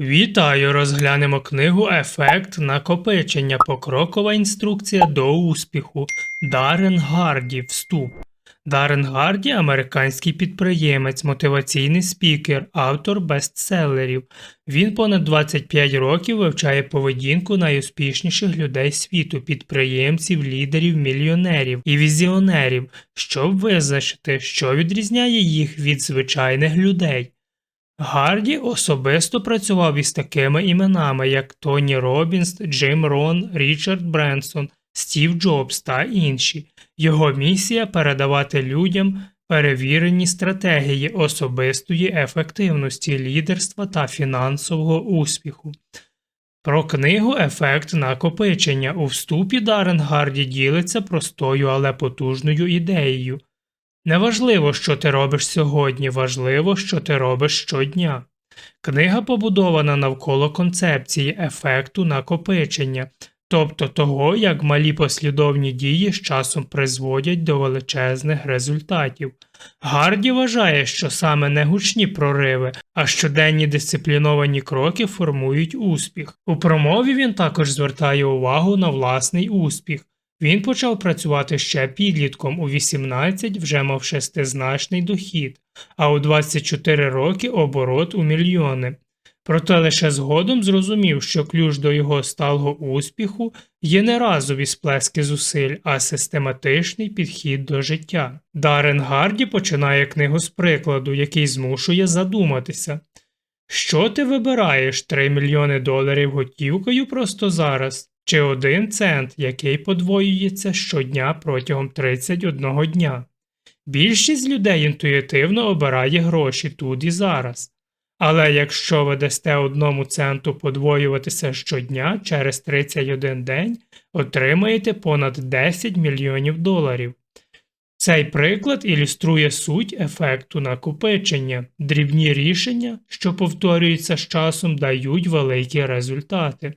Вітаю! Розглянемо книгу Ефект накопичення. Покрокова інструкція до успіху. Дарен Гарді. Вступ. Дарен Гарді американський підприємець, мотиваційний спікер, автор бестселерів. Він понад 25 років вивчає поведінку найуспішніших людей світу, підприємців, лідерів, мільйонерів і візіонерів, щоб визначити, що відрізняє їх від звичайних людей. Гарді особисто працював із такими іменами, як Тоні Робінс, Джим Рон, Річард Бренсон, Стів Джобс та інші. Його місія передавати людям перевірені стратегії особистої ефективності, лідерства та фінансового успіху. Про книгу Ефект накопичення у вступі Дарен Гарді ділиться простою, але потужною ідеєю. Неважливо, що ти робиш сьогодні, важливо, що ти робиш щодня. Книга побудована навколо концепції ефекту накопичення, тобто того, як малі послідовні дії з часом призводять до величезних результатів. Гарді вважає, що саме не гучні прориви, а щоденні дисципліновані кроки формують успіх. У промові він також звертає увагу на власний успіх. Він почав працювати ще підлітком, у 18 вже мав шестизначний дохід, а у 24 роки оборот у мільйони. Проте лише згодом зрозумів, що ключ до його сталого успіху є не разові сплески зусиль, а систематичний підхід до життя. Дарен Гарді починає книгу з прикладу, який змушує задуматися. Що ти вибираєш 3 мільйони доларів готівкою просто зараз? Чи один цент, який подвоюється щодня протягом 31 дня. Більшість людей інтуїтивно обирає гроші тут і зараз. Але якщо ви дасте одному центу подвоюватися щодня через 31 день, отримаєте понад 10 мільйонів доларів. Цей приклад ілюструє суть ефекту накопичення. Дрібні рішення, що повторюються з часом, дають великі результати.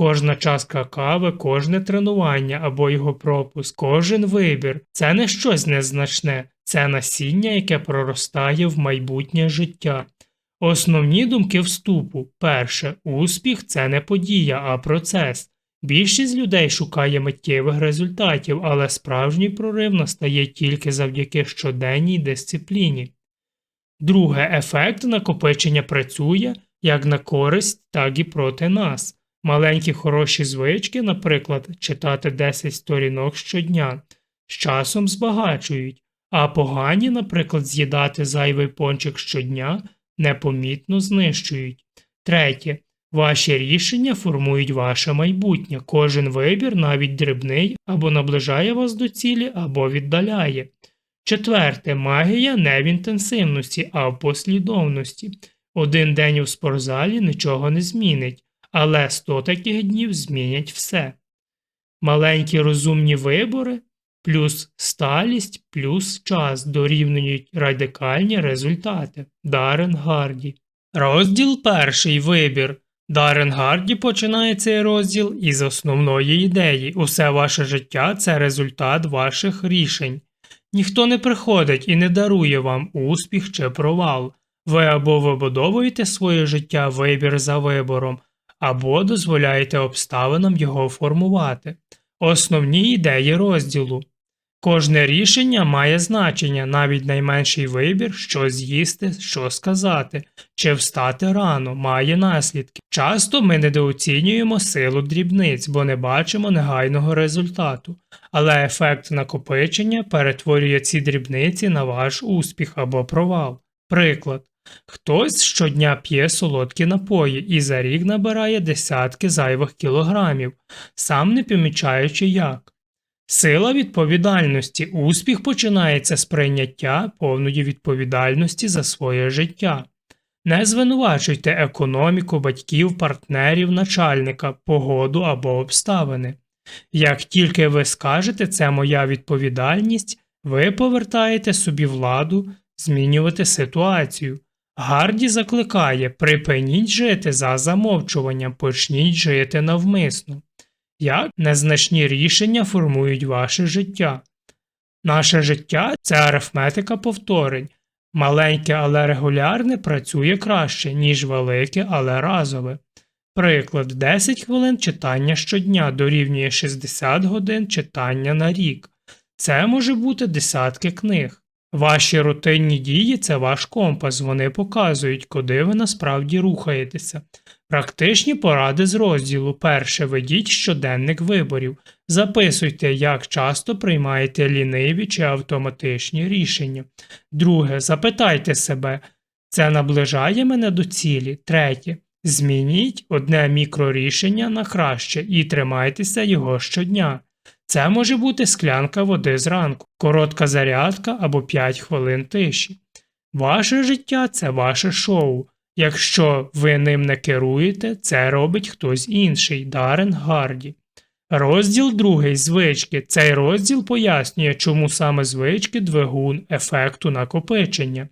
Кожна чашка кави, кожне тренування або його пропуск, кожен вибір це не щось незначне, це насіння, яке проростає в майбутнє життя. Основні думки вступу перше, успіх це не подія, а процес. Більшість людей шукає миттєвих результатів, але справжній прорив настає тільки завдяки щоденній дисципліні. Друге, ефект накопичення працює як на користь, так і проти нас. Маленькі хороші звички, наприклад, читати 10 сторінок щодня, з часом збагачують, а погані, наприклад, з'їдати зайвий пончик щодня, непомітно знищують. Третє. Ваші рішення формують ваше майбутнє. Кожен вибір, навіть дрібний, або наближає вас до цілі, або віддаляє. Четверте. Магія не в інтенсивності, а в послідовності. Один день у спортзалі нічого не змінить але 100 таких днів змінять все. Маленькі розумні вибори плюс сталість плюс час дорівнюють радикальні результати. Дарен Гарді. Розділ перший вибір. Дарен Гарді починає цей розділ із основної ідеї. Усе ваше життя це результат ваших рішень. Ніхто не приходить і не дарує вам успіх чи провал. Ви або вибудовуєте своє життя вибір за вибором, або дозволяєте обставинам його формувати. Основні ідеї розділу. Кожне рішення має значення, навіть найменший вибір, що з'їсти, що сказати, чи встати рано, має наслідки. Часто ми недооцінюємо силу дрібниць, бо не бачимо негайного результату, але ефект накопичення перетворює ці дрібниці на ваш успіх або провал. Приклад. Хтось щодня п'є солодкі напої і за рік набирає десятки зайвих кілограмів, сам не помічаючи як. Сила відповідальності. Успіх починається з прийняття повної відповідальності за своє життя. Не звинувачуйте економіку, батьків, партнерів, начальника, погоду або обставини. Як тільки ви скажете це моя відповідальність, ви повертаєте собі владу змінювати ситуацію. Гарді закликає припиніть жити за замовчуванням, почніть жити навмисно. Як незначні рішення формують ваше життя. Наше життя це арифметика повторень. Маленьке, але регулярне працює краще, ніж велике, але разове. Приклад 10 хвилин читання щодня дорівнює 60 годин читання на рік. Це може бути десятки книг. Ваші рутинні дії це ваш компас, вони показують, куди ви насправді рухаєтеся. Практичні поради з розділу. Перше, ведіть щоденник виборів. Записуйте, як часто приймаєте ліниві чи автоматичні рішення. Друге, запитайте себе, це наближає мене до цілі. Третє. Змініть одне мікрорішення на краще і тримайтеся його щодня. Це може бути склянка води зранку, коротка зарядка або 5 хвилин тиші. Ваше життя це ваше шоу. Якщо ви ним не керуєте, це робить хтось інший, Дарен Гарді. Розділ другий звички. Цей розділ пояснює, чому саме звички двигун ефекту накопичення.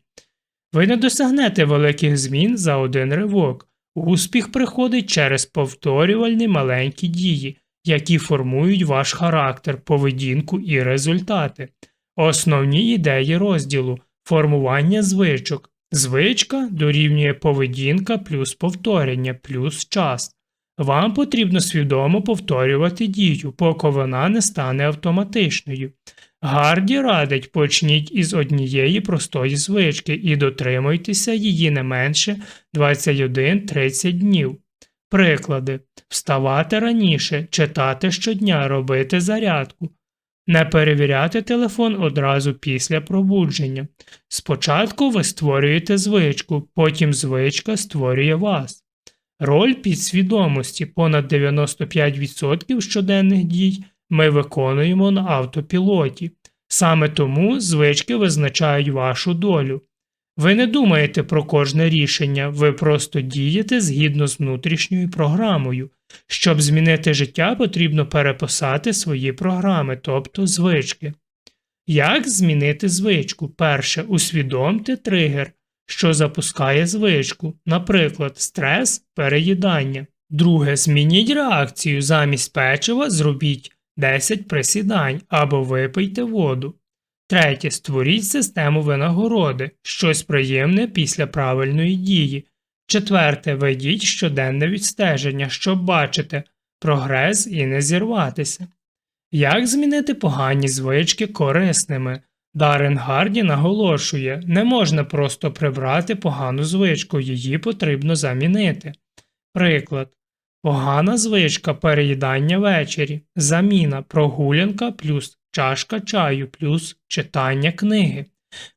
Ви не досягнете великих змін за один ривок. Успіх приходить через повторювальні маленькі дії, які формують ваш характер, поведінку і результати. Основні ідеї розділу формування звичок. Звичка дорівнює поведінка плюс повторення плюс час. Вам потрібно свідомо повторювати дію, поки вона не стане автоматичною. Гарді радить почніть із однієї простої звички і дотримуйтеся її не менше 21-30 днів. Приклади вставати раніше, читати щодня, робити зарядку, не перевіряти телефон одразу після пробудження. Спочатку ви створюєте звичку, потім звичка створює вас. Роль підсвідомості понад 95% щоденних дій ми виконуємо на автопілоті. Саме тому звички визначають вашу долю. Ви не думаєте про кожне рішення, ви просто дієте згідно з внутрішньою програмою. Щоб змінити життя, потрібно переписати свої програми, тобто звички. Як змінити звичку? Перше, усвідомте тригер, що запускає звичку, наприклад, стрес, переїдання. Друге, змініть реакцію замість печива зробіть 10 присідань або випийте воду. Третє. Створіть систему винагороди, щось приємне після правильної дії. Четверте. Ведіть щоденне відстеження, щоб бачити прогрес і не зірватися. Як змінити погані звички корисними? Дарен Гарді наголошує, не можна просто прибрати погану звичку, її потрібно замінити. Приклад. Погана звичка переїдання ввечері, заміна прогулянка плюс чашка чаю плюс читання книги.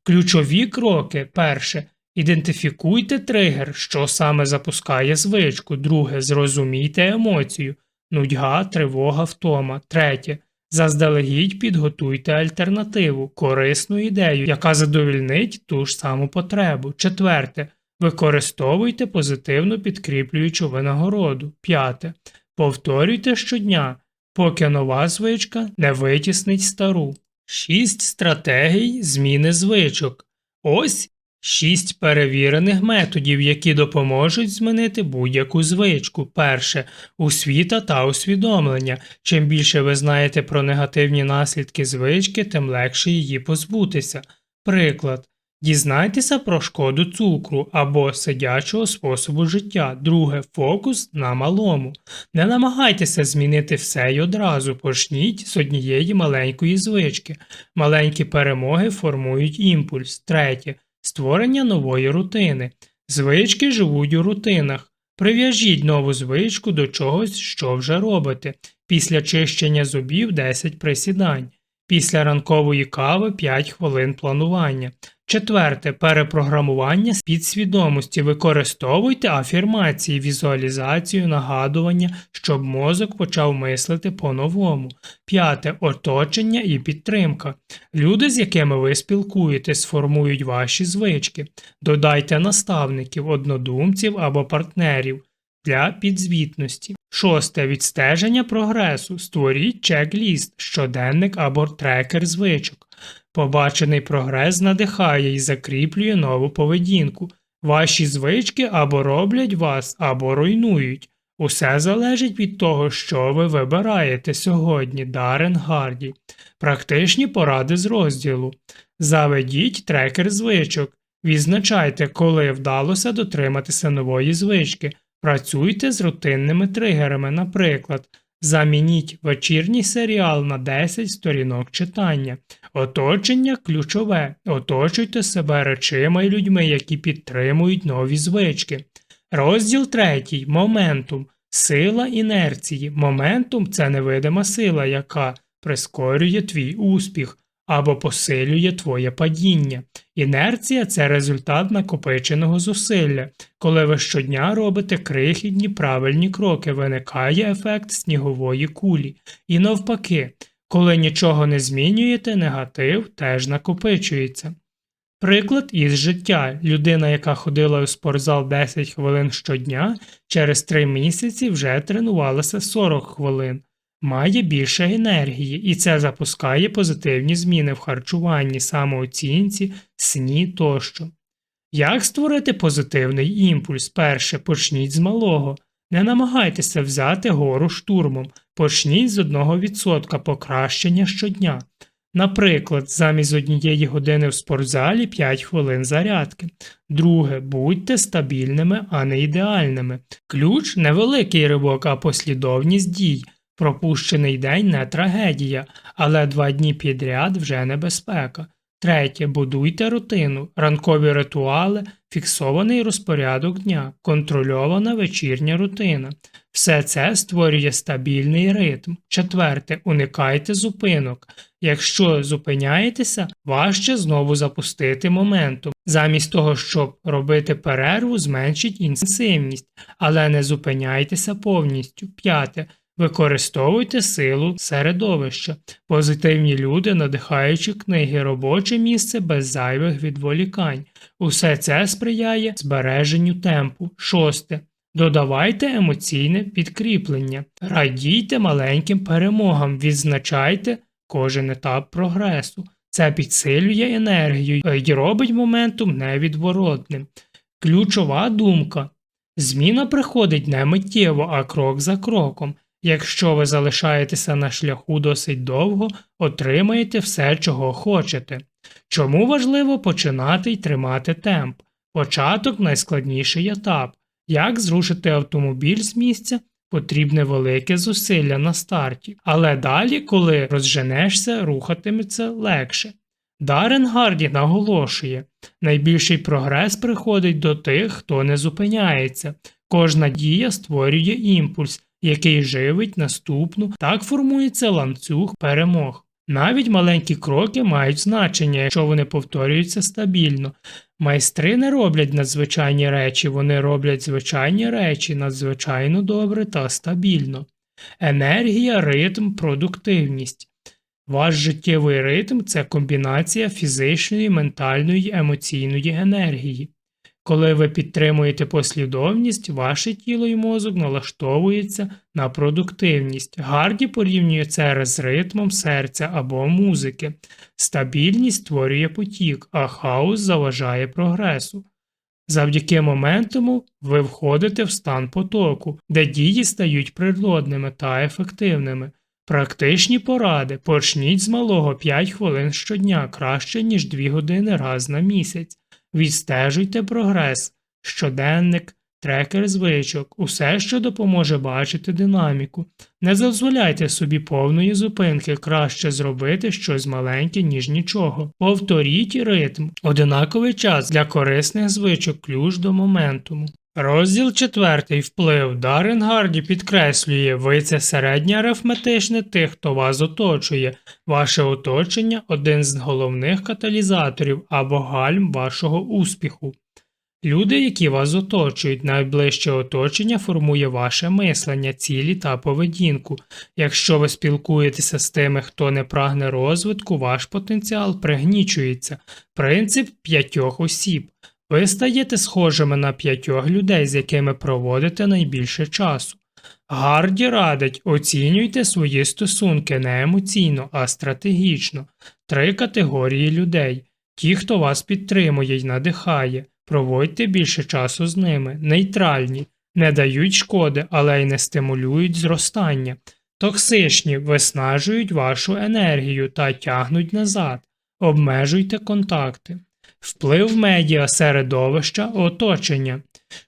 Ключові кроки перше. Ідентифікуйте тригер, що саме запускає звичку. Друге. Зрозумійте емоцію, нудьга, тривога, втома. Третє. Заздалегідь підготуйте альтернативу, корисну ідею, яка задовільнить ту ж саму потребу. Четверте. Використовуйте позитивно підкріплюючу винагороду. П'яте. Повторюйте щодня, поки нова звичка не витіснить стару. Шість стратегій зміни звичок. Ось шість перевірених методів, які допоможуть змінити будь-яку звичку. Перше освіта та усвідомлення. Чим більше ви знаєте про негативні наслідки звички, тим легше її позбутися. Приклад. Дізнайтеся про шкоду цукру або сидячого способу життя. Друге фокус на малому. Не намагайтеся змінити все й одразу, почніть з однієї маленької звички. Маленькі перемоги формують імпульс. Третє створення нової рутини. Звички живуть у рутинах. Прив'яжіть нову звичку до чогось, що вже робите. Після чищення зубів 10 присідань. Після ранкової кави 5 хвилин планування. Четверте перепрограмування підсвідомості. Використовуйте афірмації, візуалізацію, нагадування, щоб мозок почав мислити по-новому. П'яте оточення і підтримка. Люди, з якими ви спілкуєтесь, сформують ваші звички. Додайте наставників, однодумців або партнерів для підзвітності. Шосте відстеження прогресу. Створіть чек-ліст, щоденник або трекер звичок. Побачений прогрес надихає і закріплює нову поведінку. Ваші звички або роблять вас, або руйнують. Усе залежить від того, що ви вибираєте сьогодні, Дарен Гарді. Практичні поради з розділу. Заведіть трекер звичок. Відзначайте, коли вдалося дотриматися нової звички. Працюйте з рутинними тригерами, наприклад, замініть вечірній серіал на 10 сторінок читання. Оточення ключове. Оточуйте себе речима і людьми, які підтримують нові звички. Розділ третій. Моментум. Сила інерції. Моментум це невидима сила, яка прискорює твій успіх або посилює твоє падіння. Інерція це результат накопиченого зусилля. Коли ви щодня робите крихітні правильні кроки, виникає ефект снігової кулі. І навпаки, коли нічого не змінюєте, негатив теж накопичується. Приклад із життя. Людина, яка ходила у спортзал 10 хвилин щодня, через 3 місяці вже тренувалася 40 хвилин, має більше енергії, і це запускає позитивні зміни в харчуванні, самооцінці, сні тощо. Як створити позитивний імпульс? Перше, почніть з малого. Не намагайтеся взяти гору штурмом, почніть з 1% покращення щодня. Наприклад, замість однієї години в спортзалі 5 хвилин зарядки. Друге, будьте стабільними, а не ідеальними. Ключ невеликий ривок, а послідовність дій. Пропущений день не трагедія, але два дні підряд вже небезпека. Третє. Будуйте рутину, ранкові ритуали, фіксований розпорядок дня, контрольована вечірня рутина. Все це створює стабільний ритм. Четверте. Уникайте зупинок. Якщо зупиняєтеся, важче знову запустити моментум. Замість того, щоб робити перерву, зменшіть інтенсивність, але не зупиняйтеся повністю. П'яте. Використовуйте силу середовища, позитивні люди, надихаючі книги, робоче місце без зайвих відволікань. Усе це сприяє збереженню темпу. Шосте. Додавайте емоційне підкріплення, радійте маленьким перемогам, відзначайте кожен етап прогресу. Це підсилює енергію і робить моментум невідворотним. Ключова думка. Зміна приходить не миттєво, а крок за кроком. Якщо ви залишаєтеся на шляху досить довго, отримаєте все, чого хочете. Чому важливо починати й тримати темп? Початок найскладніший етап. Як зрушити автомобіль з місця? Потрібне велике зусилля на старті, але далі, коли розженешся, рухатиметься легше. Дарен Гарді наголошує найбільший прогрес приходить до тих, хто не зупиняється. Кожна дія створює імпульс, який живить наступну, так формується ланцюг перемог. Навіть маленькі кроки мають значення, якщо вони повторюються стабільно. Майстри не роблять надзвичайні речі, вони роблять звичайні речі надзвичайно добре та стабільно. Енергія, ритм, продуктивність. Ваш життєвий ритм це комбінація фізичної, ментальної емоційної енергії. Коли ви підтримуєте послідовність, ваше тіло і мозок налаштовуються на продуктивність. Гарді порівнює це з ритмом серця або музики. Стабільність створює потік, а хаос заважає прогресу. Завдяки моментуму ви входите в стан потоку, де дії стають природними та ефективними. Практичні поради почніть з малого 5 хвилин щодня краще, ніж 2 години раз на місяць. Відстежуйте прогрес, щоденник, трекер звичок, усе, що допоможе бачити динаміку. Не дозволяйте собі повної зупинки, краще зробити щось маленьке, ніж нічого. Повторіть ритм, одинаковий час для корисних звичок, ключ до моментуму. Розділ четвертий вплив Дарен Гарді підкреслює, ви це середнє арифметичне тих, хто вас оточує. Ваше оточення один з головних каталізаторів або гальм вашого успіху. Люди, які вас оточують, найближче оточення формує ваше мислення, цілі та поведінку. Якщо ви спілкуєтеся з тими, хто не прагне розвитку, ваш потенціал пригнічується. Принцип п'ятьох осіб. Ви стаєте схожими на п'ятьох людей, з якими проводите найбільше часу. Гарді радить оцінюйте свої стосунки не емоційно, а стратегічно. Три категорії людей. Ті, хто вас підтримує й надихає, проводьте більше часу з ними, нейтральні, не дають шкоди, але й не стимулюють зростання, токсичні. Виснажують вашу енергію та тягнуть назад, обмежуйте контакти. Вплив медіа, середовища, оточення.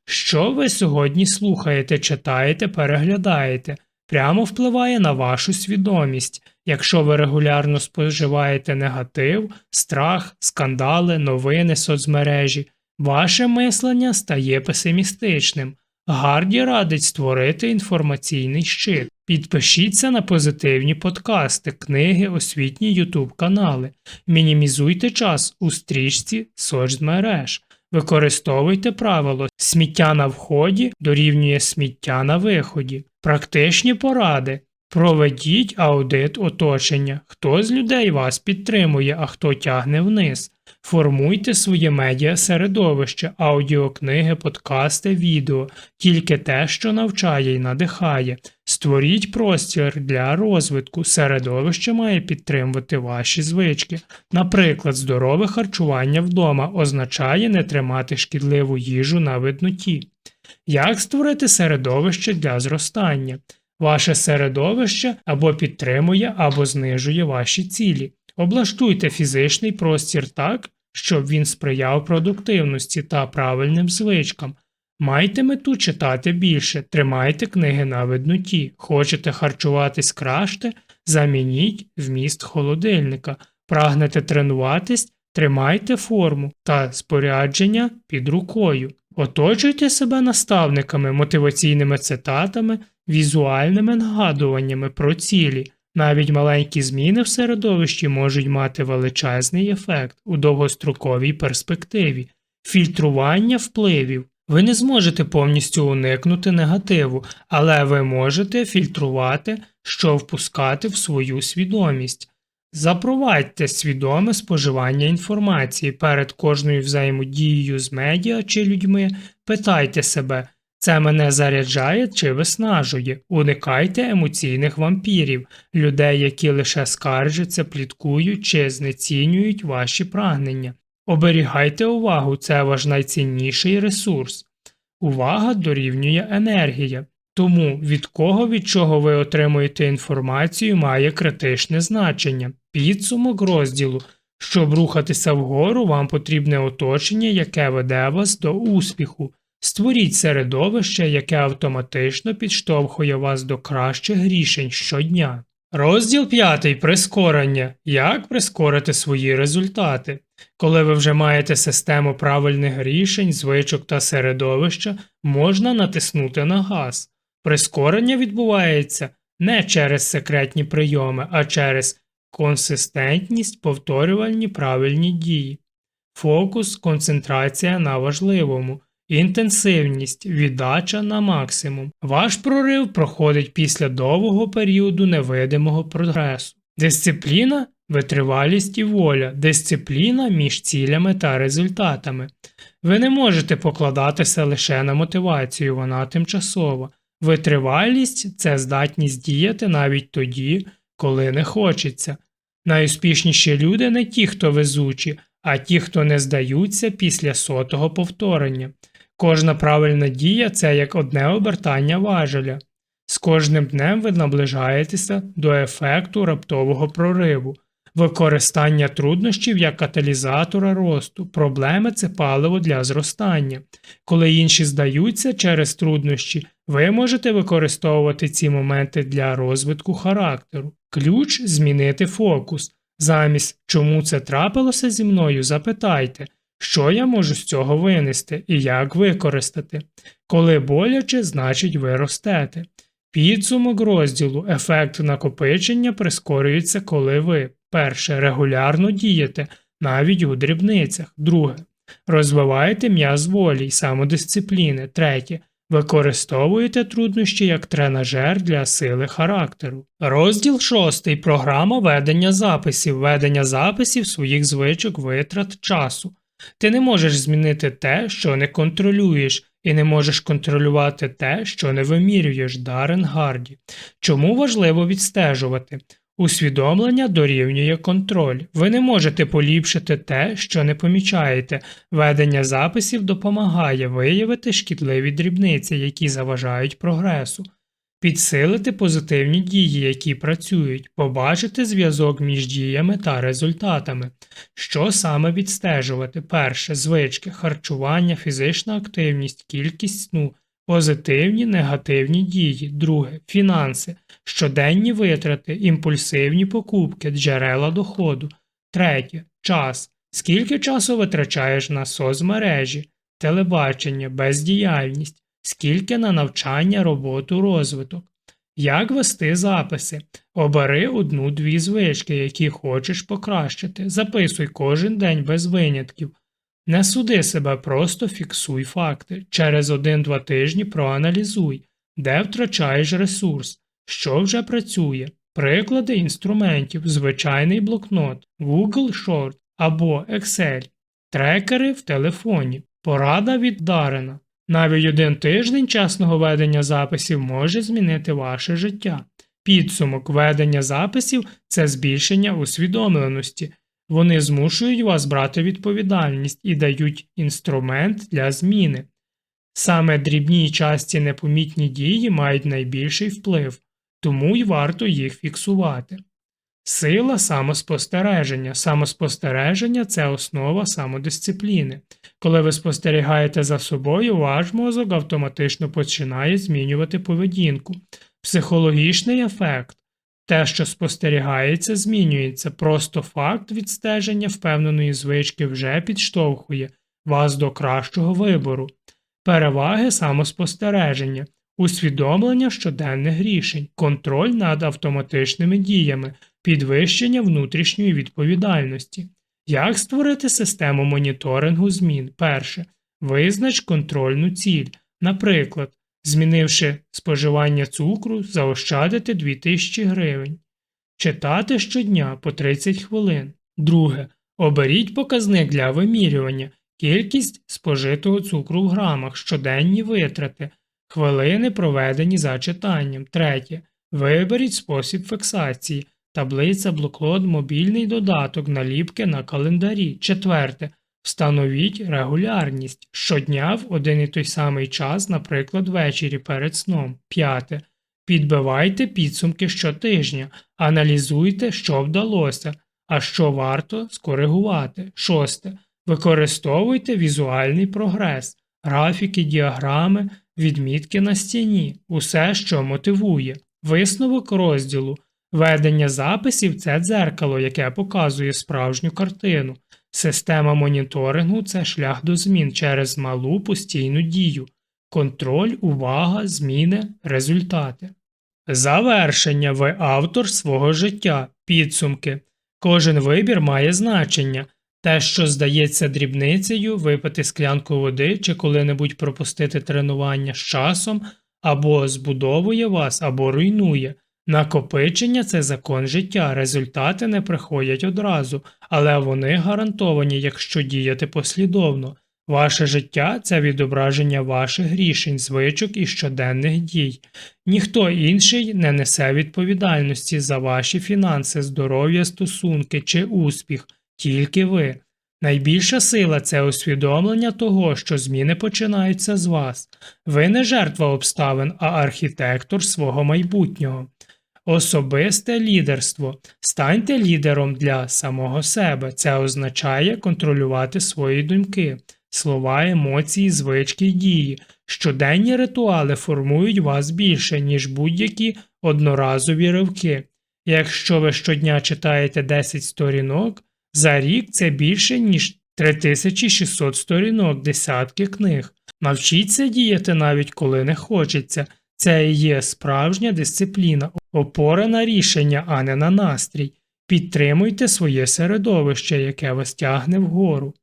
Що ви сьогодні слухаєте, читаєте, переглядаєте, прямо впливає на вашу свідомість. Якщо ви регулярно споживаєте негатив, страх, скандали, новини, соцмережі, ваше мислення стає песимістичним. Гарді радить створити інформаційний щит. Підпишіться на позитивні подкасти, книги, освітні ютуб канали. Мінімізуйте час у стрічці соцмереж. Використовуйте правило сміття на вході дорівнює сміття на виході. Практичні поради. Проведіть аудит оточення. Хто з людей вас підтримує, а хто тягне вниз. Формуйте своє медіа середовище, аудіокниги, подкасти, відео, тільки те, що навчає і надихає. Створіть простір для розвитку. Середовище має підтримувати ваші звички. Наприклад, здорове харчування вдома означає не тримати шкідливу їжу на видноті. Як створити середовище для зростання? Ваше середовище або підтримує, або знижує ваші цілі. Облаштуйте фізичний простір так, щоб він сприяв продуктивності та правильним звичкам. Майте мету читати більше, тримайте книги на видноті. Хочете харчуватись краще? Замініть вміст холодильника. Прагнете тренуватись? Тримайте форму та спорядження під рукою. Оточуйте себе наставниками, мотиваційними цитатами, візуальними нагадуваннями про цілі. Навіть маленькі зміни в середовищі можуть мати величезний ефект у довгостроковій перспективі, фільтрування впливів. Ви не зможете повністю уникнути негативу, але ви можете фільтрувати, що впускати в свою свідомість. Запровадьте свідоме споживання інформації перед кожною взаємодією з медіа чи людьми. Питайте себе, це мене заряджає чи виснажує. Уникайте емоційних вампірів, людей, які лише скаржаться, пліткують чи знецінюють ваші прагнення. Оберігайте увагу, це ваш найцінніший ресурс. Увага дорівнює енергія. Тому від кого від чого ви отримуєте інформацію має критичне значення. Підсумок розділу. Щоб рухатися вгору, вам потрібне оточення, яке веде вас до успіху. Створіть середовище, яке автоматично підштовхує вас до кращих рішень щодня. Розділ 5. Прискорення. Як прискорити свої результати. Коли ви вже маєте систему правильних рішень, звичок та середовища, можна натиснути на газ. Прискорення відбувається не через секретні прийоми, а через консистентність, повторювальні правильні дії, фокус, концентрація на важливому, інтенсивність, віддача на максимум. Ваш прорив проходить після довгого періоду невидимого прогресу. Дисципліна витривалість і воля, дисципліна між цілями та результатами. Ви не можете покладатися лише на мотивацію, вона тимчасова. Витривалість це здатність діяти навіть тоді, коли не хочеться. Найуспішніші люди не ті, хто везучі, а ті, хто не здаються після сотого повторення. Кожна правильна дія це як одне обертання важеля. З кожним днем ви наближаєтеся до ефекту раптового прориву, використання труднощів як каталізатора росту, проблеми це паливо для зростання. Коли інші здаються через труднощі, ви можете використовувати ці моменти для розвитку характеру. Ключ змінити фокус. Замість чому це трапилося зі мною, запитайте, що я можу з цього винести і як використати. Коли боляче, значить ви ростете. Підсумок розділу ефект накопичення прискорюється, коли ви перше регулярно дієте, навіть у дрібницях, друге розвиваєте м'яз волі й самодисципліни, третє використовуєте труднощі як тренажер для сили характеру. Розділ 6. Програма ведення записів, ведення записів своїх звичок витрат часу. Ти не можеш змінити те, що не контролюєш, і не можеш контролювати те, що не вимірюєш Дарен Гарді. Чому важливо відстежувати? Усвідомлення дорівнює контроль. Ви не можете поліпшити те, що не помічаєте. Ведення записів допомагає виявити шкідливі дрібниці, які заважають прогресу. Підсилити позитивні дії, які працюють, побачити зв'язок між діями та результатами. Що саме відстежувати? Перше звички, харчування, фізична активність, кількість сну, позитивні, негативні дії. Друге фінанси, щоденні витрати, імпульсивні покупки, джерела доходу. Третє час. Скільки часу витрачаєш на соцмережі, телебачення, бездіяльність, скільки на навчання, роботу, розвиток. Як вести записи? Обери одну-дві звички, які хочеш покращити. Записуй кожен день без винятків. Не суди себе, просто фіксуй факти. Через один-два тижні проаналізуй, де втрачаєш ресурс, що вже працює. Приклади інструментів, звичайний блокнот, Google Short або Excel, трекери в телефоні, порада від Дарена. Навіть один тиждень чесного ведення записів може змінити ваше життя. Підсумок ведення записів це збільшення усвідомленості. Вони змушують вас брати відповідальність і дають інструмент для зміни. Саме дрібні й часті непомітні дії мають найбільший вплив, тому й варто їх фіксувати. Сила самоспостереження. Самоспостереження це основа самодисципліни. Коли ви спостерігаєте за собою, ваш мозок автоматично починає змінювати поведінку. Психологічний ефект. Те, що спостерігається, змінюється. Просто факт відстеження впевненої звички вже підштовхує вас до кращого вибору. Переваги самоспостереження, усвідомлення щоденних рішень, контроль над автоматичними діями, підвищення внутрішньої відповідальності. Як створити систему моніторингу змін? Перше. Визнач контрольну ціль. Наприклад, змінивши споживання цукру, заощадити 2000 гривень. Читати щодня по 30 хвилин. Друге. Оберіть показник для вимірювання, кількість спожитого цукру в грамах, щоденні витрати, хвилини, проведені за читанням. Третє. Виберіть спосіб фіксації, таблиця, блокнот, мобільний додаток, наліпки на календарі. Четверте. Встановіть регулярність щодня в один і той самий час, наприклад, ввечері перед сном. П'яте. Підбивайте підсумки щотижня, аналізуйте, що вдалося, а що варто скоригувати. Шосте. Використовуйте візуальний прогрес, графіки, діаграми, відмітки на стіні, усе, що мотивує. Висновок розділу. Ведення записів це дзеркало, яке показує справжню картину. Система моніторингу це шлях до змін через малу постійну дію, контроль, увага, зміни, результати. Завершення ви автор свого життя, підсумки. Кожен вибір має значення. Те, що здається дрібницею, випити склянку води чи коли-небудь пропустити тренування з часом, або збудовує вас, або руйнує. Накопичення це закон життя, результати не приходять одразу, але вони гарантовані, якщо діяти послідовно. Ваше життя це відображення ваших рішень, звичок і щоденних дій. Ніхто інший не несе відповідальності за ваші фінанси, здоров'я, стосунки чи успіх, тільки ви. Найбільша сила це усвідомлення того, що зміни починаються з вас. Ви не жертва обставин, а архітектор свого майбутнього. Особисте лідерство. Станьте лідером для самого себе. Це означає контролювати свої думки, слова, емоції, звички дії. Щоденні ритуали формують вас більше, ніж будь-які одноразові ривки. Якщо ви щодня читаєте 10 сторінок, за рік це більше, ніж 3600 сторінок, десятки книг. Навчіться діяти навіть коли не хочеться. Це і є справжня дисципліна, опора на рішення, а не на настрій. Підтримуйте своє середовище, яке вас тягне вгору.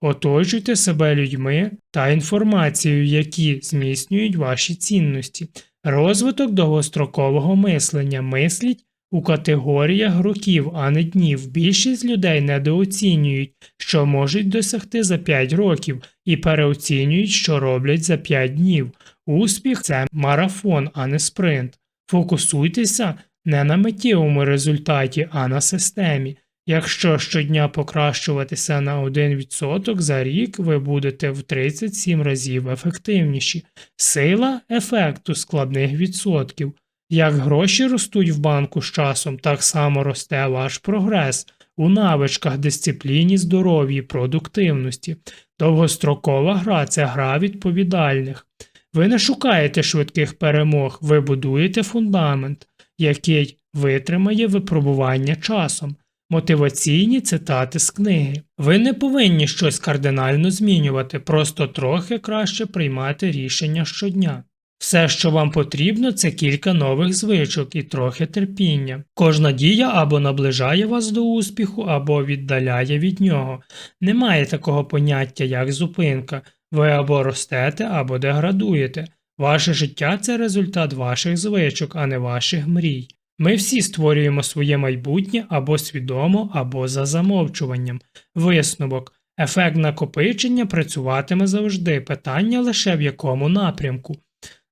Оточуйте себе людьми та інформацією, які зміцнюють ваші цінності. Розвиток довгострокового мислення мисліть у категоріях років, а не днів. Більшість людей недооцінюють, що можуть досягти за 5 років, і переоцінюють, що роблять за 5 днів. Успіх це марафон, а не спринт. Фокусуйтеся не на миттєвому результаті, а на системі. Якщо щодня покращуватися на 1% за рік, ви будете в 37 разів ефективніші. Сила ефекту складних відсотків. Як гроші ростуть в банку з часом, так само росте ваш прогрес у навичках, дисципліні, здоров'ї, продуктивності. Довгострокова гра це гра відповідальних. Ви не шукаєте швидких перемог, ви будуєте фундамент, який витримає випробування часом. Мотиваційні цитати з книги. Ви не повинні щось кардинально змінювати, просто трохи краще приймати рішення щодня. Все, що вам потрібно, це кілька нових звичок і трохи терпіння. Кожна дія або наближає вас до успіху, або віддаляє від нього. Немає такого поняття, як зупинка. Ви або ростете, або деградуєте. Ваше життя це результат ваших звичок, а не ваших мрій. Ми всі створюємо своє майбутнє або свідомо, або за замовчуванням. Висновок. Ефект накопичення працюватиме завжди, питання лише в якому напрямку.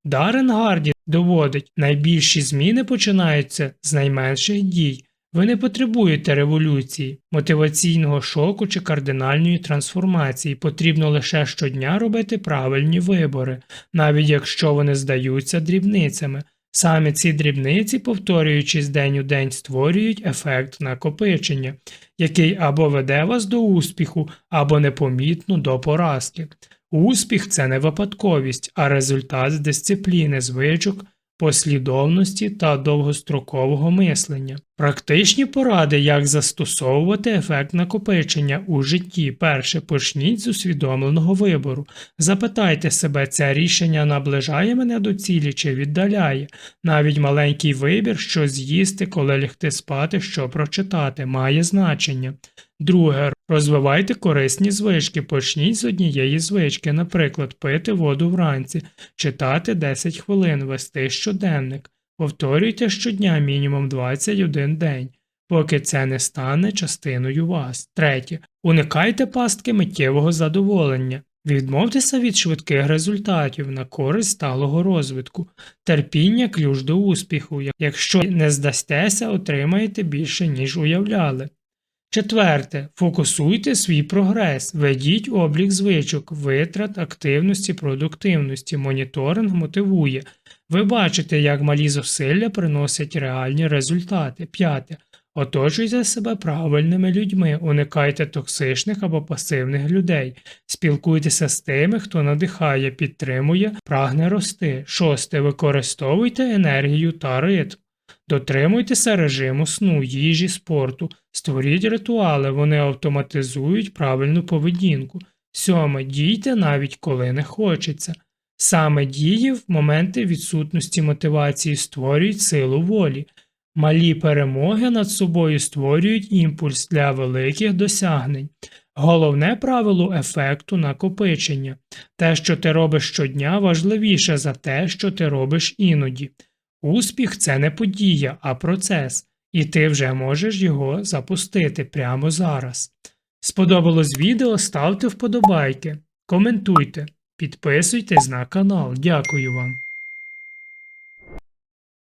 Дарен Гарді доводить, найбільші зміни починаються з найменших дій. Ви не потребуєте революції, мотиваційного шоку чи кардинальної трансформації. Потрібно лише щодня робити правильні вибори, навіть якщо вони здаються дрібницями. Саме ці дрібниці, повторюючись день у день, створюють ефект накопичення, який або веде вас до успіху, або непомітно до поразки. Успіх це не випадковість, а результат з дисципліни, звичок, послідовності та довгострокового мислення. Практичні поради, як застосовувати ефект накопичення у житті. Перше, почніть з усвідомленого вибору. Запитайте себе, це рішення наближає мене до цілі чи віддаляє. Навіть маленький вибір, що з'їсти, коли лягти спати, що прочитати, має значення. Друге, розвивайте корисні звички. Почніть з однієї звички, наприклад, пити воду вранці, читати 10 хвилин, вести щоденник. Повторюйте щодня мінімум 21 день, поки це не стане частиною вас. Третє. Уникайте пастки миттєвого задоволення. Відмовтеся від швидких результатів на користь сталого розвитку. Терпіння ключ до успіху. Якщо не здастеся, отримаєте більше, ніж уявляли. Четверте. Фокусуйте свій прогрес, ведіть облік звичок, витрат, активності, продуктивності, моніторинг мотивує. Ви бачите, як малі зусилля приносять реальні результати. П'яте. Оточуйте себе правильними людьми, уникайте токсичних або пасивних людей, спілкуйтеся з тими, хто надихає, підтримує, прагне рости. Шосте. Використовуйте енергію та ритм. Дотримуйтеся режиму сну, їжі, спорту, створіть ритуали, вони автоматизують правильну поведінку. Сьоме. Дійте навіть коли не хочеться. Саме дії в моменти відсутності мотивації створюють силу волі. Малі перемоги над собою створюють імпульс для великих досягнень. Головне правило ефекту накопичення. Те, що ти робиш щодня, важливіше за те, що ти робиш іноді. Успіх це не подія, а процес, і ти вже можеш його запустити прямо зараз. Сподобалось відео, ставте вподобайки, коментуйте, підписуйтесь на канал. Дякую вам.